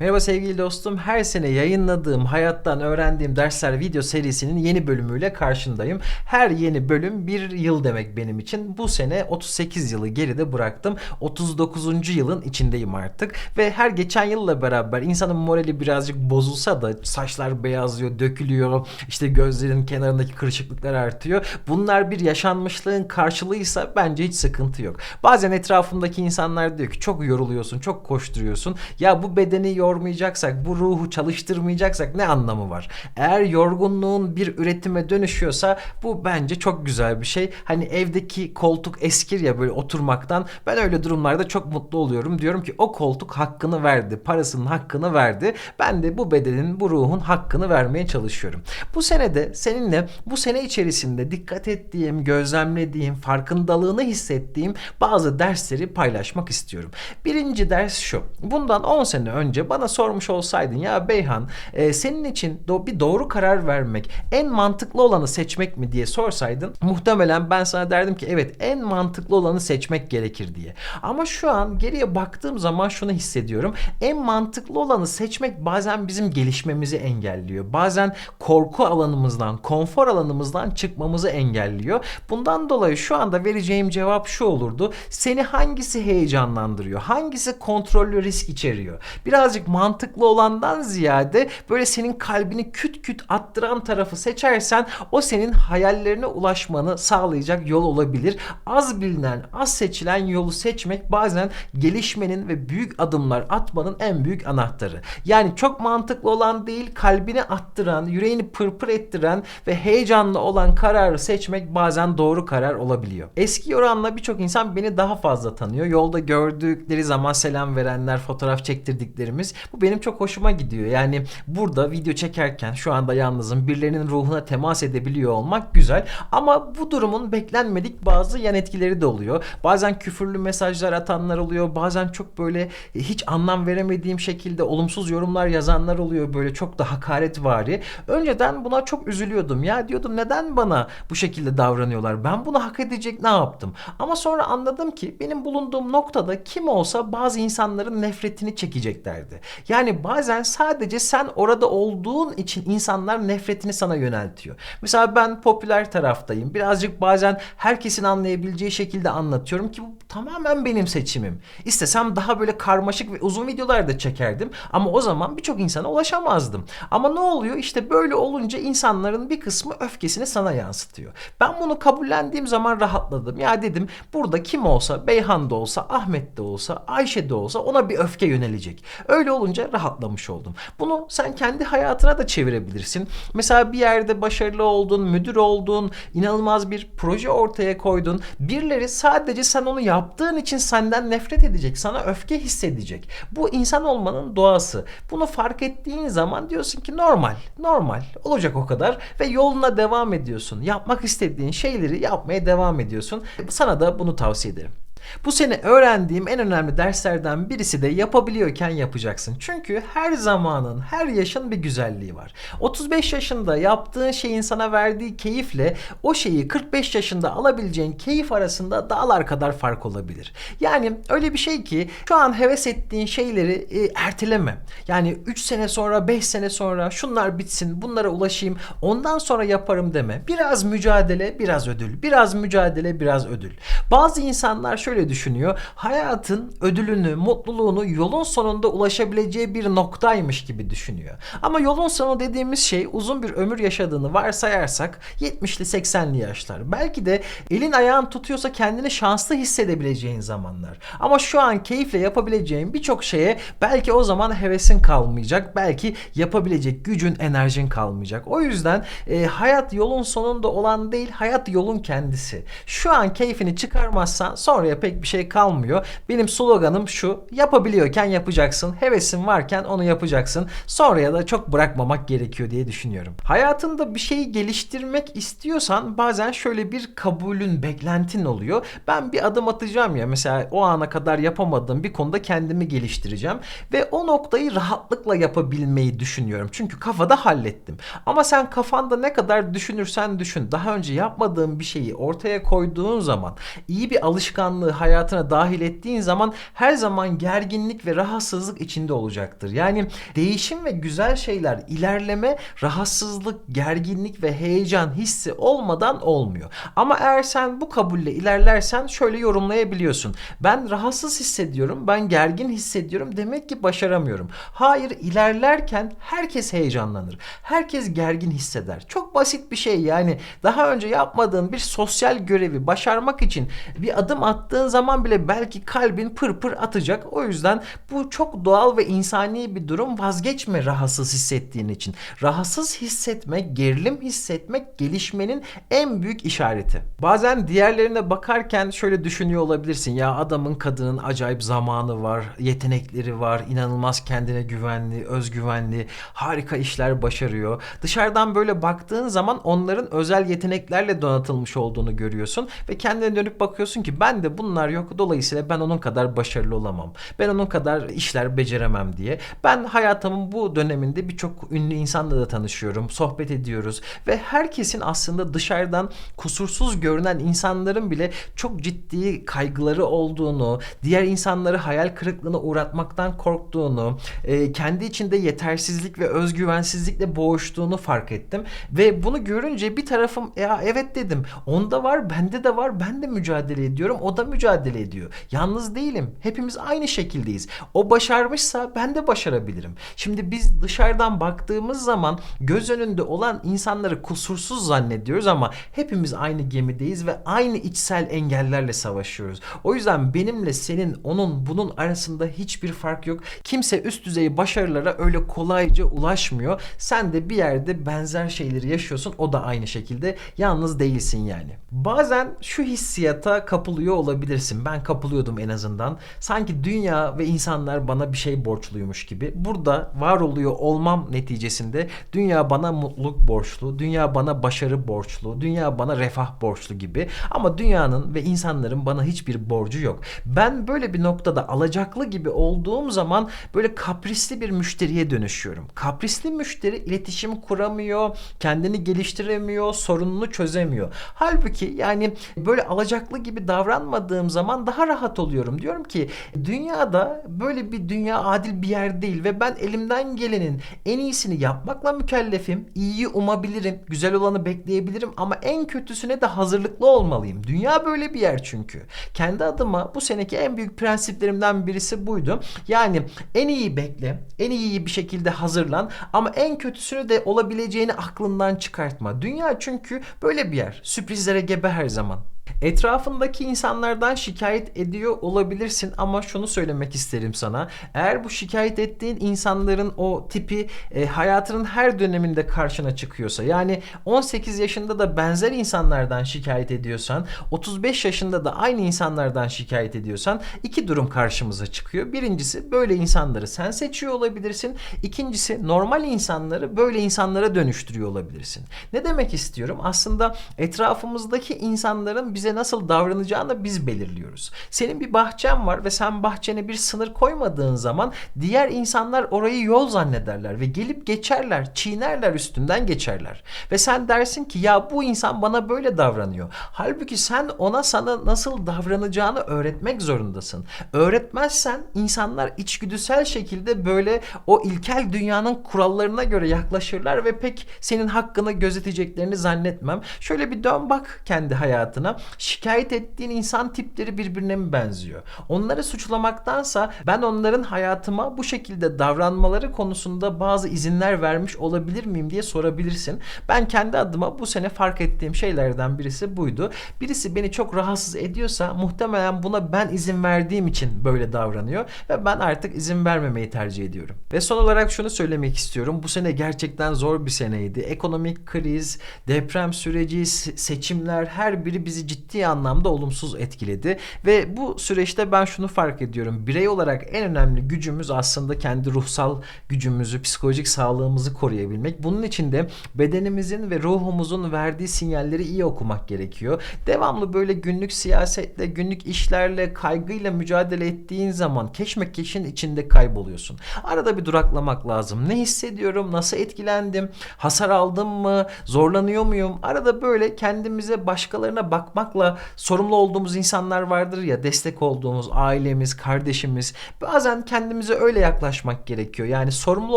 Merhaba sevgili dostum. Her sene yayınladığım hayattan öğrendiğim dersler video serisinin yeni bölümüyle karşındayım. Her yeni bölüm bir yıl demek benim için. Bu sene 38 yılı geride bıraktım. 39. yılın içindeyim artık. Ve her geçen yılla beraber insanın morali birazcık bozulsa da saçlar beyazlıyor, dökülüyor. işte gözlerin kenarındaki kırışıklıklar artıyor. Bunlar bir yaşanmışlığın karşılığıysa bence hiç sıkıntı yok. Bazen etrafımdaki insanlar diyor ki çok yoruluyorsun, çok koşturuyorsun. Ya bu bedeni yormayacaksak, bu ruhu çalıştırmayacaksak ne anlamı var? Eğer yorgunluğun bir üretime dönüşüyorsa bu bence çok güzel bir şey. Hani evdeki koltuk eskir ya böyle oturmaktan. Ben öyle durumlarda çok mutlu oluyorum. Diyorum ki o koltuk hakkını verdi, parasının hakkını verdi. Ben de bu bedenin, bu ruhun hakkını vermeye çalışıyorum. Bu senede seninle bu sene içerisinde dikkat ettiğim, gözlemlediğim, farkındalığını hissettiğim bazı dersleri paylaşmak istiyorum. Birinci ders şu. Bundan 10 sene önce bana sormuş olsaydın ya Beyhan e, senin için do- bir doğru karar vermek en mantıklı olanı seçmek mi diye sorsaydın muhtemelen ben sana derdim ki evet en mantıklı olanı seçmek gerekir diye. Ama şu an geriye baktığım zaman şunu hissediyorum. En mantıklı olanı seçmek bazen bizim gelişmemizi engelliyor. Bazen korku alanımızdan, konfor alanımızdan çıkmamızı engelliyor. Bundan dolayı şu anda vereceğim cevap şu olurdu. Seni hangisi heyecanlandırıyor? Hangisi kontrollü risk içeriyor? Birazcık mantıklı olandan ziyade böyle senin kalbini küt küt attıran tarafı seçersen o senin hayallerine ulaşmanı sağlayacak yol olabilir. Az bilinen, az seçilen yolu seçmek bazen gelişmenin ve büyük adımlar atmanın en büyük anahtarı. Yani çok mantıklı olan değil, kalbini attıran, yüreğini pırpır ettiren ve heyecanlı olan kararı seçmek bazen doğru karar olabiliyor. Eski oranla birçok insan beni daha fazla tanıyor. Yolda gördükleri zaman selam verenler, fotoğraf çektirdiklerimiz. Bu benim çok hoşuma gidiyor. Yani burada video çekerken şu anda yalnızım. Birilerinin ruhuna temas edebiliyor olmak güzel. Ama bu durumun beklenmedik bazı yan etkileri de oluyor. Bazen küfürlü mesajlar atanlar oluyor. Bazen çok böyle hiç anlam veremediğim şekilde olumsuz yorumlar yazanlar oluyor. Böyle çok da hakaretvari. Önceden buna çok üzülüyordum. Ya diyordum neden bana bu şekilde davranıyorlar? Ben bunu hak edecek ne yaptım? Ama sonra anladım ki benim bulunduğum noktada kim olsa bazı insanların nefretini çekeceklerdi. Yani bazen sadece sen orada olduğun için insanlar nefretini sana yöneltiyor. Mesela ben popüler taraftayım. Birazcık bazen herkesin anlayabileceği şekilde anlatıyorum ki bu tamamen benim seçimim. İstesem daha böyle karmaşık ve uzun videolar da çekerdim ama o zaman birçok insana ulaşamazdım. Ama ne oluyor? İşte böyle olunca insanların bir kısmı öfkesini sana yansıtıyor. Ben bunu kabullendiğim zaman rahatladım. Ya dedim burada kim olsa, Beyhan da olsa, Ahmet de olsa, Ayşe de olsa ona bir öfke yönelecek. Öyle olunca rahatlamış oldum. Bunu sen kendi hayatına da çevirebilirsin. Mesela bir yerde başarılı oldun, müdür oldun, inanılmaz bir proje ortaya koydun. Birileri sadece sen onu yaptığın için senden nefret edecek, sana öfke hissedecek. Bu insan olmanın doğası. Bunu fark ettiğin zaman diyorsun ki normal, normal. Olacak o kadar ve yoluna devam ediyorsun. Yapmak istediğin şeyleri yapmaya devam ediyorsun. Sana da bunu tavsiye ederim. Bu sene öğrendiğim en önemli derslerden birisi de yapabiliyorken yapacaksın. Çünkü her zamanın, her yaşın bir güzelliği var. 35 yaşında yaptığın şeyin sana verdiği keyifle o şeyi 45 yaşında alabileceğin keyif arasında dağlar kadar fark olabilir. Yani öyle bir şey ki şu an heves ettiğin şeyleri e, erteleme. Yani 3 sene sonra, 5 sene sonra şunlar bitsin, bunlara ulaşayım, ondan sonra yaparım deme. Biraz mücadele, biraz ödül. Biraz mücadele, biraz ödül. Bazı insanlar şöyle düşünüyor. Hayatın ödülünü, mutluluğunu yolun sonunda ulaşabileceği bir noktaymış gibi düşünüyor. Ama yolun sonu dediğimiz şey uzun bir ömür yaşadığını varsayarsak 70'li 80'li yaşlar. Belki de elin ayağın tutuyorsa kendini şanslı hissedebileceğin zamanlar. Ama şu an keyifle yapabileceğin birçok şeye belki o zaman hevesin kalmayacak. Belki yapabilecek gücün, enerjin kalmayacak. O yüzden e, hayat yolun sonunda olan değil, hayat yolun kendisi. Şu an keyfini çıkarmazsan pek bir şey kalmıyor. Benim sloganım şu. Yapabiliyorken yapacaksın. Hevesin varken onu yapacaksın. Sonraya da çok bırakmamak gerekiyor diye düşünüyorum. Hayatında bir şeyi geliştirmek istiyorsan bazen şöyle bir kabulün, beklentin oluyor. Ben bir adım atacağım ya mesela o ana kadar yapamadığım bir konuda kendimi geliştireceğim ve o noktayı rahatlıkla yapabilmeyi düşünüyorum. Çünkü kafada hallettim. Ama sen kafanda ne kadar düşünürsen düşün. Daha önce yapmadığın bir şeyi ortaya koyduğun zaman iyi bir alışkanlığı insanlığı hayatına dahil ettiğin zaman her zaman gerginlik ve rahatsızlık içinde olacaktır. Yani değişim ve güzel şeyler, ilerleme, rahatsızlık, gerginlik ve heyecan hissi olmadan olmuyor. Ama eğer sen bu kabulle ilerlersen şöyle yorumlayabiliyorsun. Ben rahatsız hissediyorum, ben gergin hissediyorum. Demek ki başaramıyorum. Hayır, ilerlerken herkes heyecanlanır. Herkes gergin hisseder. Çok basit bir şey yani. Daha önce yapmadığın bir sosyal görevi başarmak için bir adım attığın zaman bile belki kalbin pır pır atacak. O yüzden bu çok doğal ve insani bir durum. Vazgeçme rahatsız hissettiğin için. Rahatsız hissetmek, gerilim hissetmek gelişmenin en büyük işareti. Bazen diğerlerine bakarken şöyle düşünüyor olabilirsin. Ya adamın kadının acayip zamanı var, yetenekleri var, inanılmaz kendine güvenli, özgüvenli, harika işler başarıyor. Dışarıdan böyle baktığın zaman onların özel yeteneklerle donatılmış olduğunu görüyorsun ve kendine dönüp bakıyorsun ki ben de bunlar yok. Dolayısıyla ben onun kadar başarılı olamam. Ben onun kadar işler beceremem diye. Ben hayatımın bu döneminde birçok ünlü insanla da tanışıyorum. Sohbet ediyoruz ve herkesin aslında dışarıdan kusursuz görünen insanların bile çok ciddi kaygıları olduğunu, diğer insanları hayal kırıklığına uğratmaktan korktuğunu, e, kendi içinde yetersizlik ve özgüvensizlikle boğuştuğunu fark ettim. Ve bunu görünce bir tarafım ya evet dedim. Onda var, bende de var. Ben de mücadele ediyorum. O da mücadele ediyor. Yalnız değilim. Hepimiz aynı şekildeyiz. O başarmışsa ben de başarabilirim. Şimdi biz dışarıdan baktığımız zaman göz önünde olan insanları kusursuz zannediyoruz ama hepimiz aynı gemideyiz ve aynı içsel engellerle savaşıyoruz. O yüzden benimle senin, onun, bunun arasında hiçbir fark yok. Kimse üst düzey başarılara öyle kolayca ulaşmıyor. Sen de bir yerde benzer şeyleri yaşıyorsun. O da aynı şekilde. Yalnız değilsin yani. Bazen şu hissiyata kapılıyor olabilirsin. Ben kapılıyordum en azından. Sanki dünya ve insanlar bana bir şey borçluymuş gibi. Burada var oluyor olmam neticesinde dünya bana mutluluk borçlu, dünya bana başarı borçlu, dünya bana refah borçlu gibi. Ama dünyanın ve insanların bana hiçbir borcu yok. Ben böyle bir noktada alacaklı gibi olduğum zaman böyle kaprisli bir müşteriye dönüşüyorum. Kaprisli müşteri iletişim kuramıyor, kendini geliştiremiyor, sorununu çözemiyor. Halbuki yani böyle alacaklı gibi davranmadığım zaman daha rahat oluyorum. Diyorum ki dünyada böyle bir dünya adil bir yer değil ve ben elimden gelenin en iyisini yapmakla mükellefim. İyiyi umabilirim, güzel olanı bekleyebilirim ama en kötüsüne de hazırlıklı olmalıyım. Dünya böyle bir yer çünkü. Kendi adıma bu seneki en büyük prensiplerimden birisi buydu. Yani en iyi bekle, en iyi bir şekilde hazırlan ama en kötüsünü de olabileceğini aklından çıkartma. Dünya çünkü böyle bir yer. Sürprizlere gebe her zaman. Etrafındaki insanlardan şikayet ediyor olabilirsin ama şunu söylemek isterim sana. Eğer bu şikayet ettiğin insanların o tipi e, hayatının her döneminde karşına çıkıyorsa yani 18 yaşında da benzer insanlardan şikayet ediyorsan 35 yaşında da aynı insanlardan şikayet ediyorsan iki durum karşımıza çıkıyor. Birincisi böyle insanları sen seçiyor olabilirsin. İkincisi normal insanları böyle insanlara dönüştürüyor olabilirsin. Ne demek istiyorum? Aslında etrafımızdaki insanların bize nasıl davranacağını biz belirliyoruz. Senin bir bahçen var ve sen bahçene bir sınır koymadığın zaman diğer insanlar orayı yol zannederler ve gelip geçerler, çiğnerler üstünden geçerler. Ve sen dersin ki ya bu insan bana böyle davranıyor. Halbuki sen ona sana nasıl davranacağını öğretmek zorundasın. Öğretmezsen insanlar içgüdüsel şekilde böyle o ilkel dünyanın kurallarına göre yaklaşırlar ve pek senin hakkını gözeteceklerini zannetmem. Şöyle bir dön bak kendi hayatına şikayet ettiğin insan tipleri birbirine mi benziyor? Onları suçlamaktansa ben onların hayatıma bu şekilde davranmaları konusunda bazı izinler vermiş olabilir miyim diye sorabilirsin. Ben kendi adıma bu sene fark ettiğim şeylerden birisi buydu. Birisi beni çok rahatsız ediyorsa muhtemelen buna ben izin verdiğim için böyle davranıyor ve ben artık izin vermemeyi tercih ediyorum. Ve son olarak şunu söylemek istiyorum. Bu sene gerçekten zor bir seneydi. Ekonomik kriz, deprem süreci, seçimler her biri bizi ciddi anlamda olumsuz etkiledi ve bu süreçte ben şunu fark ediyorum. Birey olarak en önemli gücümüz aslında kendi ruhsal gücümüzü, psikolojik sağlığımızı koruyabilmek. Bunun için de bedenimizin ve ruhumuzun verdiği sinyalleri iyi okumak gerekiyor. Devamlı böyle günlük siyasetle, günlük işlerle, kaygıyla mücadele ettiğin zaman keşmekeşin içinde kayboluyorsun. Arada bir duraklamak lazım. Ne hissediyorum? Nasıl etkilendim? Hasar aldım mı? Zorlanıyor muyum? Arada böyle kendimize başkalarına bakmakla bakmakla sorumlu olduğumuz insanlar vardır ya destek olduğumuz ailemiz, kardeşimiz. Bazen kendimize öyle yaklaşmak gerekiyor. Yani sorumlu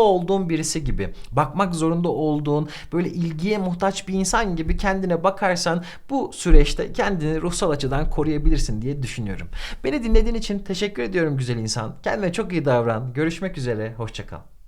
olduğun birisi gibi, bakmak zorunda olduğun, böyle ilgiye muhtaç bir insan gibi kendine bakarsan bu süreçte kendini ruhsal açıdan koruyabilirsin diye düşünüyorum. Beni dinlediğin için teşekkür ediyorum güzel insan. Kendine çok iyi davran. Görüşmek üzere. Hoşçakal.